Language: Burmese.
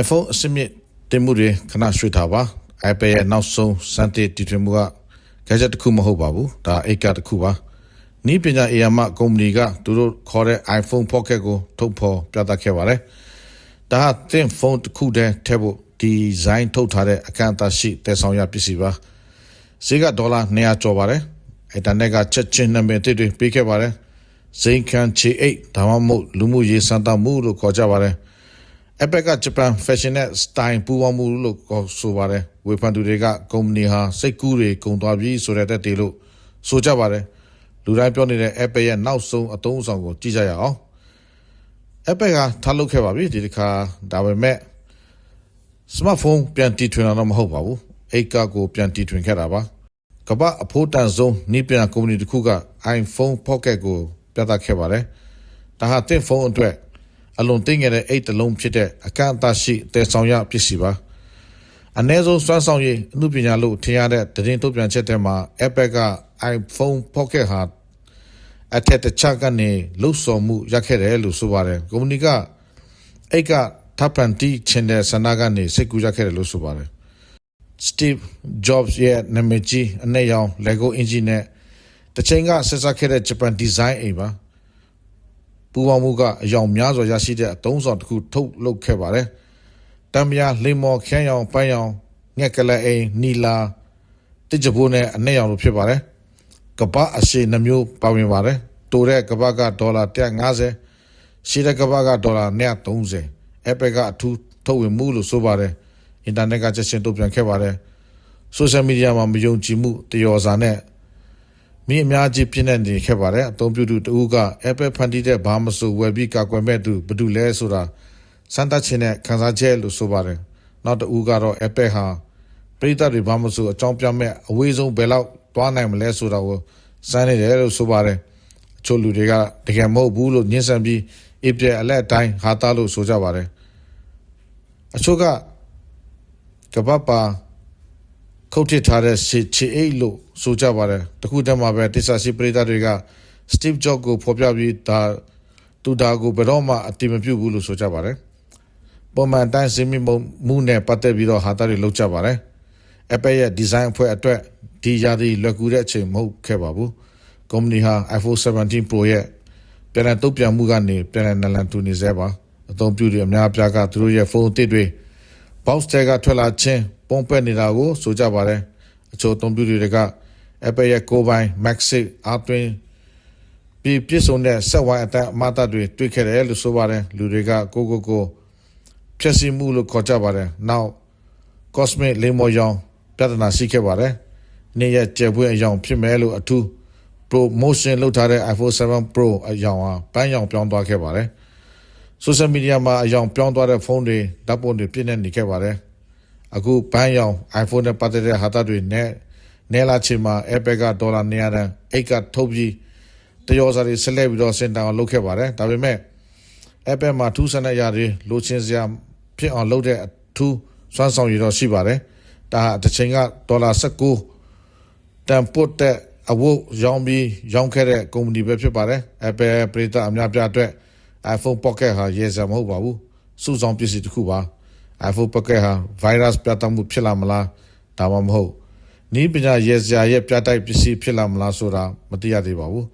iPhone အစစ်မြစ်တင်မှုတွေခဏရွှေ့ထားပါ Apple ရဲ့နောက်ဆုံးစမ်းသစ်တီထွင်မှုက gadget တစ်ခုမဟုတ်ပါဘူးဒါအိတ်ကတစ်ခုပါနီးပညာ AI မှကုမ္ပဏီကသူတို့ခေါ်တဲ့ iPhone Pocket ကိုထုတ်ဖော်ပြသခဲ့ပါတယ်ဒါဟာသင်ဖုန်းတစ်ခုတည်းထည့်ဖို့ဒီဇိုင်းထုတ်ထားတဲ့အခမ်းအသားရှိတည်ဆောင်ရပစ္စည်းပါဈေးကဒေါ်လာ200ကျော်ပါတယ်အင်တာနက်ကချက်ချင်းနာမည်တစ်တွေပေးခဲ့ပါတယ်ဇိန်ခံချီအိတ်ဒါမှမဟုတ်လူမှုရေးစံတမှုလို့ခေါ်ကြပါတယ် Apple ကဂျပန် fashion နဲ့ style ပူးပေါင်းမှုလို့ခေါ်ဆိုပါတယ်ဝေဖန်သူတွေကကုမ္ပဏီဟာစိတ်ကူးတွေကုန်သွားပြီဆိုတဲ့တက်တေလို့ဆိုကြပါတယ်လူတိုင်းပြောနေတဲ့ Apple ရဲ့နောက်ဆုံးအသုံးအဆောင်ကိုကြည့်ကြရအောင် Apple ကထားလုပ်ခဲ့ပါပြီဒီတစ်ခါဒါပေမဲ့ smartphone ပြန်တီထွင်တာတော့မဟုတ်ပါဘူးအိတ်ကကိုပြန်တီထွင်ခဲ့တာပါကမ္ဘာအဖို့တန်ဆုံးနိပညာကုမ္ပဏီတစ်ခုက iPhone Pocket ကိုပြသခဲ့ပါတယ်ဒါဟာတဲ့ဖုန်းအတွက် အလွန်သိငယ်တဲ့အိတ်တစ်လုံးဖြစ်တဲ့အကန့်အသတ်ရှိတည်ဆောင်ရပစ္စည်းပါအ ਨੇ ဆုံးစွမ်းဆောင်ရည်အမှုပညာလို့ထင်ရတဲ့တရင်ထုတ်ပြန်ချက်ထဲမှာ Apple က iPhone Pocket ဟာအထက်တစ်ချက်ကနေလှုပ်ဆော်မှုရခဲ့တယ်လို့ဆိုပါတယ်ကုမ္ပဏီကအိတ်ကထပ်ပန်တီချင်တဲ့ဆန္ဒကနေစိတ်ကူးရခဲ့တယ်လို့ဆိုပါတယ် Steve Jobs ရဲ့နာမည်ကြီးအနဲ့ရောင် Lego engine နဲ့တချိန်ကဆက်စပ်ခဲ့တဲ့ Japan design အိမ်ပါ ပူပေါင်းမှုကအယောင်များစွာရရှိတဲ့အသုံးဆောင်တစ်ခုထုတ်လုပ်ခဲ့ပါတယ်။တံမြာလိမ္မော်ခန်းရောင်ပန်းရောင်ငှက်ကလေးအိမ်နီလာတစ်ကြပိုးနဲ့အနဲ့ရောင်လိုဖြစ်ပါတယ်။ကပ္ပအရှိနှမျိုးပါဝင်ပါတယ်။တိုတဲ့ကပ္ပကဒေါ်လာ150ရှိတဲ့ကပ္ပကဒေါ်လာ130 Apple ကအထူးထုတ်ဝေမှုလို့ဆိုပါတယ်။အင်တာနက်ကချက်ချင်းတုံ့ပြန်ခဲ့ပါတယ်။ social media မှာမယုံကြည်မှုတယောစာနဲ့ မိအများကြီးပြည့်နေနေခဲ့ပါတယ်အသုံးပြုသူတဦးက Apple ဖန်တီးတဲ့ဘာမဆိုဝယ်ပြီးကာကွယ်မဲ့သူဘယ်သူလဲဆိုတာစမ်းသပ်ခြင်းနဲ့ခန်းစားချက်လို့ဆိုပါတယ်နောက်တဦးကတော့ Apple ဟာပရိသတ်တွေဘာမဆိုအကြောင်းပြမဲ့အဝေးဆုံးဘယ်လောက်သွားနိုင်မလဲဆိုတာကိုစမ်းနေတယ်လို့ဆိုပါတယ်အချို့လူတွေကတကယ်မဟုတ်ဘူးလို့ညှင်းဆန်ပြီး April အလက်အတိုင်းဟာတာလို့ဆိုကြပါတယ်အချို့ကကပ္ပပါ ခုတ်ထစ်ထားတဲ့ချေချေအိတ်လို့ဆိုကြပါတယ်တခုတည်းမှာပဲတိစ္ဆာရှိပရိသတ်တွေက Steve Jobs ကိုဖော်ပြပြီးဒါသူဒါကိုဘယ်တော့မှအတိမပြုဘူးလို့ဆိုကြပါတယ်ပုံမှန်တိုင်းစင်မီမှုနဲ့ပတ်သက်ပြီးတော့ဟာတာတွေလောက်ကြပါတယ် Apple ရဲ့ design အဖွဲ့အတွက်ဒီရာသီလွယ်ကူတဲ့အချိန်မဟုတ်ခဲ့ပါဘူးကုမ္ပဏီဟာ iPhone 17 Pro ရဲ့ပြန်လည်တုံ့ပြန်မှုကနေပြန်လည်နလန်ထူနေစေပါအသုံးပြုတွေအများအပြားကသူတို့ရဲ့ဖုန်းအသစ်တွေ box တဲကထွက်လာခြင်းပုံပက်နေတာကိုဆိုကြပါတယ်အချို့အသုံးပြုတွေက Apple ရဲ့ကိုယ်ပိုင် Maxi အသွင်းပြီးပြည့်စုံတဲ့ဆက်ဝိုင်းအတအမတာတွေတွေ့ခဲ့တယ်လို့ဆိုပါတယ်လူတွေကကိုကိုကိုဖြည့်ဆည်းမှုလို့ခေါ်ကြပါတယ်နောက် Cosmic လေးမော်ရောင်ပြဿနာရှိခဲ့ပါတယ်နေ့ရက်ကျယ်ပွင့်အယောင်ဖြစ်မယ်လို့အထူး promotion လုပ်ထားတဲ့ iPhone 7 Pro အယောင်ဟာပန်းရောင်ပြောင်းသွားခဲ့ပါတယ် social media မှာအယောင်ပြောင်းသွားတဲ့ဖုန်းတွေဓာတ်ပုံတွေပြည့်နေနေခဲ့ပါတယ်အခုဘန်းရောင် iPhone နဲ့ပတ်သက်တဲ့ဟာတာတွေနဲ့နဲလာချင်မှာ Apple ကဒေါ်လာ900တန်အိတ်ကထုတ်ပြီးတရောစာတွေဆက်လက်ပြီးတော့စင်တာအောင်လုပ်ခဲ့ပါတယ်ဒါပေမဲ့ Apple မှာထူးဆန်းတဲ့ຢာတွေလိုချင်စရာဖြစ်အောင်လုပ်တဲ့အထူးစွမ်းဆောင်ရည်တော့ရှိပါတယ်ဒါဟာတစ်ချိန်ကဒေါ်လာ19တန်ပုတ်တဲ့အဝတ်ရောင်းပြီးရောင်းခဲ့တဲ့ကုမ္ပဏီပဲဖြစ်ပါတယ် Apple ပရိသတ်အများပြအတွက် iPhone Pocket ဟာရေစံမဟုတ်ပါဘူးစုဆောင်ပစ္စည်းတစ်ခုပါ iPhone Pocket ဟာ virus ပြတ်တောက်မှုဖြစ်လာမလားဒါမှမဟုတ်နီးပညာရေစရာရဲ့ပြတ်တိုက်ပစ္စည်းဖြစ်လာမလားဆိုတာမသိရသေးပါဘူး